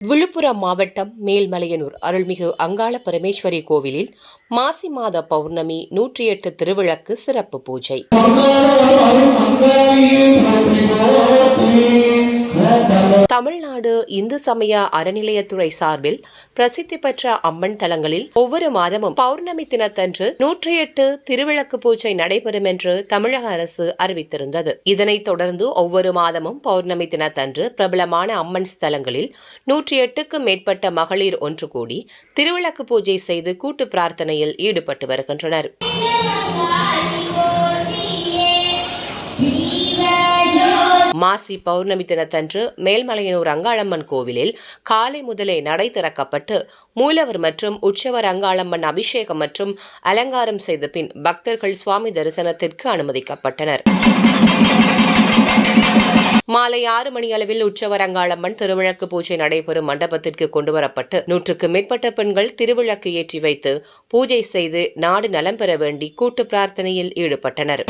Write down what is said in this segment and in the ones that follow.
விழுப்புரம் மாவட்டம் மேல்மலையனூர் அருள்மிகு அங்காள பரமேஸ்வரி கோவிலில் மாசி மாத பௌர்ணமி நூற்றி எட்டு திருவிளக்கு சிறப்பு பூஜை. தமிழ்நாடு இந்து சமய அறநிலையத்துறை சார்பில் பிரசித்தி பெற்ற அம்மன் தலங்களில் ஒவ்வொரு மாதமும் பௌர்ணமி தினத்தன்று நூற்றி எட்டு திருவிளக்கு பூஜை நடைபெறும் என்று தமிழக அரசு அறிவித்திருந்தது. இதனைத் தொடர்ந்து ஒவ்வொரு மாதமும் பௌர்ணமி தினத்தன்று பிரபலமான அம்மன் ஸ்தலங்களில் நூற்றி எட்டுக்கும் மேற்பட்ட மகளிர் ஒன்று கூடி திருவிளக்கு பூஜை செய்து கூட்டு பிரார்த்தனையில் ஈடுபட்டு வருகின்றனர். மாசி பௌர்ணமி தினத்தன்று மேல்மலையனூர் அங்காளம்மன் கோவிலில் காலை முதலே நடை திறக்கப்பட்டு மூலவர் மற்றும் உற்சவர் அங்காளம்மன் அபிஷேகம் மற்றும் அலங்காரம் செய்த பின் பக்தர்கள் சுவாமி தரிசனத்திற்கு அனுமதிக்கப்பட்டனர். மாலை ஆறு மணி அளவில் உற்சவர் அங்காளம்மன் திருவிளக்கு பூஜை நடைபெறும் மண்டபத்திற்கு கொண்டுவரப்பட்டு நூற்றுக்கு மேற்பட்ட பெண்கள் திருவிளக்கு ஏற்றி வைத்து பூஜை செய்து நாடு நலம் பெற வேண்டி கூட்டு பிரார்த்தனையில் ஈடுபட்டனர்.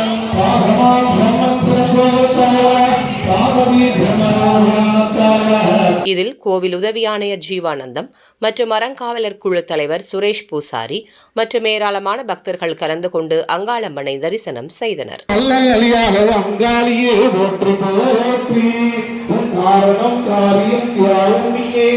இதில் கோவில் உதவி ஆணையர் ஜீவானந்தம் மற்றும் அறங்காவலர் குழு தலைவர் சுரேஷ் பூசாரி மற்றும் ஏராளமான பக்தர்கள் கலந்து கொண்டு அங்காளம்மனை தரிசனம் செய்தனர். காரணம் காரியம் தியாகம் நீயே